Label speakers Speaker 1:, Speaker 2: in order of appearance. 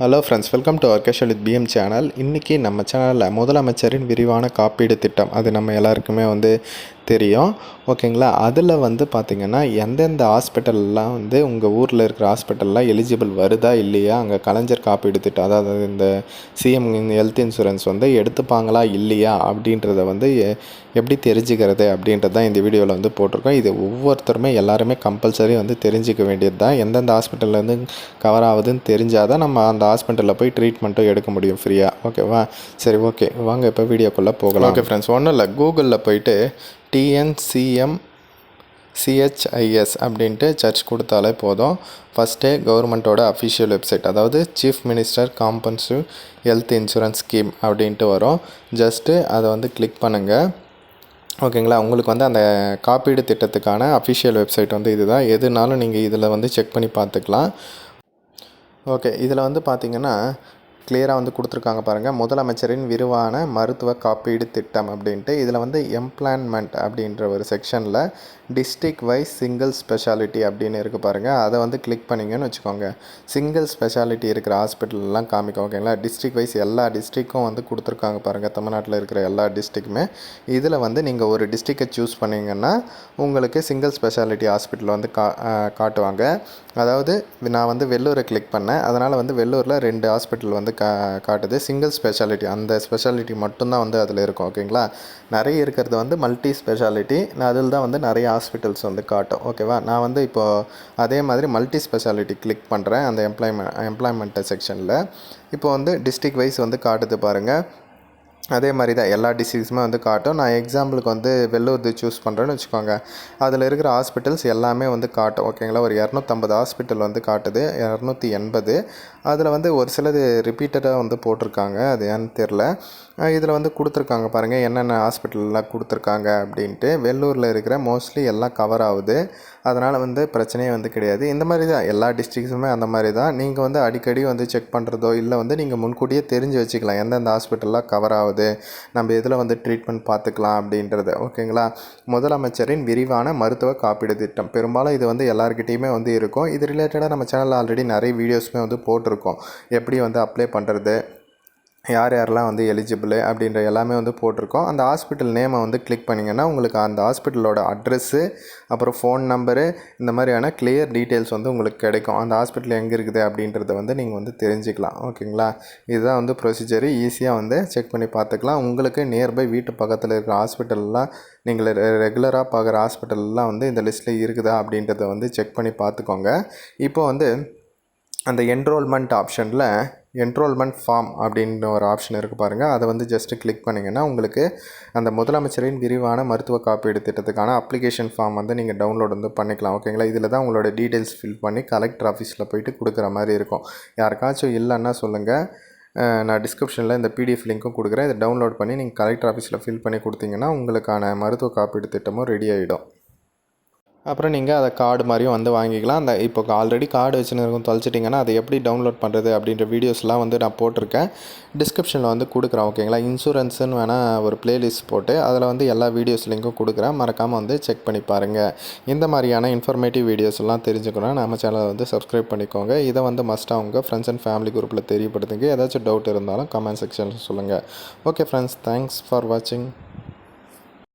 Speaker 1: Hello friends welcome to அர்கேஷல் with PM channel இன்றைக்கி நம்ம சேனலில் முதலமைச்சரின் விரிவான காப்பீடு திட்டம். அது நம்ம எல்லாருக்குமே வந்து தெரியும். ஓகேங்களா? அதில் வந்து பார்த்திங்கன்னா எந்தெந்த ஹாஸ்பிட்டல்லாம் வந்து உங்கள் ஊரில் இருக்கிற ஹாஸ்பிட்டல்லாம் எலிஜிபிள் வருதா இல்லையா? அங்கே கலைஞர் காப்பீடு திட்டம் அதாவது இந்த சிஎம் ஹெல்த் இன்சூரன்ஸ் வந்து எடுத்துப்பாங்களா இல்லையா? அப்படின்றத வந்து எ- எப்படி தெரிஞ்சுக்கிறது அப்படின்றது தான் இந்த வீடியோவில் வந்து போட்டிருக்கோம். இது ஒவ்வொருத்தருமே எல்லாருமே கம்பல்சரி வந்து தெரிஞ்சுக்க வேண்டியது தான். எந்தெந்த ஹாஸ்பிட்டல்லேருந்து கவர் ஆகுதுன்னு தெரிஞ்சால் தான் நம்ம அந்த ஹாஸ்பிட்டலில் போய் ட்ரீட்மெண்ட்டும் எடுக்க முடியும் ஃப்ரீயாக ஓகேவா? சரி ஓகே. வாங்க இப்போ வீடியோக்குள்ளே போகலாம். ஓகே ஃப்ரெண்ட்ஸ் ஒன்றும் இல்லை. கூகுளில் போயிட்டு டிஎன்சிஎம் சிஹெச்ஐஎஸ் அப்படின்ட்டு சர்ச் கொடுத்தாலே போதும். ஃபஸ்ட்டே கவர்மெண்ட்டோட அஃபிஷியல் வெப்சைட் அதாவது chief minister comprehensive health insurance scheme அப்படின்ட்டு வரும். ஜஸ்ட்டு அதை வந்து கிளிக் பண்ணுங்கள் ஓகேங்களா உங்களுக்கு வந்து அந்த காப்பீடு திட்டத்துக்கான அஃபிஷியல் வெப்சைட் வந்து இதுதான். எதுனாலும் நீங்கள் இதில் வந்து செக் பண்ணி பார்த்துக்கலாம். ஓகே இதில் வந்து பார்த்திங்கன்னா கிளியராக வந்து கொடுத்துருக்காங்க பாருங்கள் முதலமைச்சரின் விரிவான மருத்துவ காப்பீடு திட்டம் அப்படின்ட்டு இதில் வந்து எம்ப்ளான்மெண்ட் அப்படின்ற ஒரு செக்ஷனில் டிஸ்ட்ரிக் வைஸ் சிங்கிள் ஸ்பெஷாலிட்டி அப்படின்னு இருக்குது பாருங்கள் அதை வந்து கிளிக் பண்ணிங்கன்னு வச்சுக்கோங்க. சிங்கிள் ஸ்பெஷாலிட்டி இருக்கிற ஹாஸ்பிட்டல்லாம் காமிக்கும் ஓகேங்களா டிஸ்ட்ரிக் வைஸ் எல்லா டிஸ்ட்ரிக்கும் வந்து கொடுத்துருக்காங்க பாருங்கள் தமிழ்நாட்டில் இருக்கிற எல்லா டிஸ்ட்ரிக்குமே இதில் வந்து நீங்கள் ஒரு டிஸ்ட்ரிக்கை சூஸ் பண்ணிங்கன்னா உங்களுக்கு சிங்கிள் ஸ்பெஷாலிட்டி ஹாஸ்பிட்டல் வந்து கா காட்டுவாங்க. அதாவது நான் வந்து வெள்ளூரை கிளிக் பண்ணேன். அதனால் வந்து வெள்ளூரில் ரெண்டு ஹாஸ்பிட்டல் வந்து கா காட்டுது. சிங்கிள் ஸ்பெஷாலிட்டி அந்த ஸ்பெஷாலிட்டி மட்டும்தான் வந்து அதில் இருக்கும் ஓகேங்களா நிறைய இருக்கிறது வந்து மல்டி ஸ்பெஷாலிட்டி அதில் தான் வந்து நிறைய ஹாஸ்பிட்டல்ஸ் வந்து காட்டும் ஓகேவா நான் வந்து இப்போது அதே மாதிரி மல்டி ஸ்பெஷாலிட்டி கிளிக் பண்ணுறேன் அந்த எம்ப்ளாய்மெண்ட் எம்ப்ளாய்மெண்ட்டு செக்ஷனில் இப்போ வந்து டிஸ்ட்ரிக் வைஸ் வந்து காட்டுது பாருங்கள் அதே மாதிரி தான் எல்லா டிசீஸுமே வந்து காட்டும். நான் எக்ஸாம்பிளுக்கு வந்து வெள்ளூர்து சூஸ் பண்ணுறேன்னு வச்சுக்கோங்க. அதில் இருக்கிற ஹாஸ்பிட்டல்ஸ் எல்லாமே வந்து காட்டும். ஓகேங்களா ஒரு இரநூத்தம்பது ஹாஸ்பிட்டல் வந்து காட்டுது. இரநூத்தி எண்பது. அதில் வந்து ஒரு சிலது ரிப்பீட்டடாக வந்து போட்டிருக்காங்க. அது ஏன்னு தெரில இதில் வந்து கொடுத்துருக்காங்க பாருங்கள் என்னென்ன ஹாஸ்பிட்டல்லாம் கொடுத்துருக்காங்க அப்படின்ட்டு. வெள்ளூரில் இருக்கிற மோஸ்ட்லி எல்லாம் கவர் ஆகுது. அதனால் வந்து பிரச்சனையே வந்து கிடையாது. இந்த மாதிரி தான். எல்லா டிஸ்ட்ரிக்ஸுமே அந்த மாதிரி தான். நீங்கள் வந்து அடிக்கடி வந்து செக் பண்ணுறதோ இல்லை வந்து நீங்கள் முன்கூட்டியே தெரிஞ்சு வச்சுக்கலாம். எந்தெந்த ஹாஸ்பிட்டல்லாம் கவர் ஆகுது நம்ம எதில் வந்து ட்ரீட்மெண்ட் பார்த்துக்கலாம் அப்படின்றது. ஓகேங்களா? முதலமைச்சரின் விரிவான மருத்துவ காப்பீடு திட்டம் பெரும்பாலும் இது வந்து எல்லாருக்கிட்டேயுமே வந்து இருக்கும். இது ரிலேட்டடாக நம்ம சேனலில் ஆல்ரெடி நிறைய வீடியோஸுமே வந்து போட்டிருக்கோம். எப்படி வந்து அப்ளை பண்ணுறது யார் யாரெல்லாம் வந்து எலிஜிபிள் அப்படின்ற எல்லாமே வந்து போட்டிருக்கோம். அந்த ஹாஸ்பிட்டல் நேமை வந்து கிளிக் பண்ணிங்கன்னா உங்களுக்கு அந்த ஹாஸ்பிட்டலோட அட்ரெஸ்ஸு அப்புறம் ஃபோன் நம்பரு இந்த மாதிரியான கிளியர் டீட்டெயில்ஸ் வந்து உங்களுக்கு கிடைக்கும். அந்த ஹாஸ்பிட்டல் எங்கே இருக்குது அப்படின்றத வந்து நீங்கள் வந்து தெரிஞ்சுக்கலாம். ஓகேங்களா? இதுதான் வந்து ப்ரொசீஜர் ஈஸியாக வந்து செக் பண்ணி பார்த்துக்கலாம். உங்களுக்கு நியர்பை வீட்டு பக்கத்தில் இருக்கிற ஹாஸ்பிட்டல்லாம் நீங்கள் ரெகுலராக பார்க்குற ஹாஸ்பிட்டல்லாம் வந்து இந்த லிஸ்ட்டில் இருக்குதா அப்படின்றத வந்து செக் பண்ணி பார்த்துக்கோங்க. இப்போ வந்து அந்த என்ரோல்மெண்ட் ஆப்ஷனில் என்ரோல்மெண்ட் ஃபார்ம் அப்படின்னு ஒரு ஆப்ஷன் இருக்குது பாருங்கள் அதை வந்து ஜஸ்ட்டு கிளிக் பண்ணிங்கன்னா உங்களுக்கு அந்த முதலமைச்சரின் விரிவான மருத்துவ காப்பீடு திட்டத்துக்கான அப்ளிகேஷன் ஃபார்ம் வந்து நீங்கள் டவுன்லோட் வந்து பண்ணிக்கலாம். ஓகேங்களா இதில் தான் உங்களோட டீட்டெயில்ஸ் ஃபில் பண்ணி கலெக்டர் ஆஃபீஸில் போயிட்டு கொடுக்குற மாதிரி இருக்கும். யாருக்காச்சும் இல்லைன்னா சொல்லுங்கள் நான் டிஸ்கிரிப்ஷனில் இந்த பிடிஎஃப் லிங்க்கும் கொடுக்குறேன். இதை டவுன்லோட் பண்ணி நீங்கள் கலெக்டர் ஆஃபீஸில் ஃபில் பண்ணி கொடுத்தீங்கன்னா உங்களுக்கான மருத்துவ காப்பீடு திட்டமும் ரெடி ஆகிடும் அப்புறம் நீங்கள் அதை கார்டு மாதிரியும் வந்து வாங்கிக்கலாம். அந்த இப்போ ஆல்ரெடி கார்டு வச்சுருக்கும் தொலைச்சிட்டிங்கன்னா அதை எப்படி டவுன்லோட் பண்ணுறது அப்படின்ற வீடியோஸ்லாம் வந்து நான் போட்டிருக்கேன். டிஸ்கிரிப்ஷனில் வந்து கொடுக்குறேன் ஓகேங்களா இன்சூரன்ஸுன்னு வேணால் ஒரு பிளேலிஸ்ட் போட்டு அதில் வந்து எல்லா வீடியோஸ் லிங்க்கும் கொடுக்குறேன். மறக்காமல் வந்து செக் பண்ணி பாருங்கள் இந்த மாதிரியான இன்ஃபர்மேட்டிவ் வீடியோஸ்லாம் தெரிஞ்சுக்கணும் நம்ம சேனலை வந்து சப்ஸ்கிரைப் பண்ணிக்கோங்க. இதை வந்து மஸ்ட்டாக உங்கள் ஃப்ரெண்ட்ஸ் அண்ட் ஃபேமிலி குரூப்பில் தெரியப்படுத்துங்க. ஏதாச்சும் டவுட் இருந்தாலும் கமெண்ட் செக்ஷனில் சொல்லுங்கள் ஓகே ஃப்ரெண்ட்ஸ் தேங்க்ஸ் ஃபார் வாட்சிங்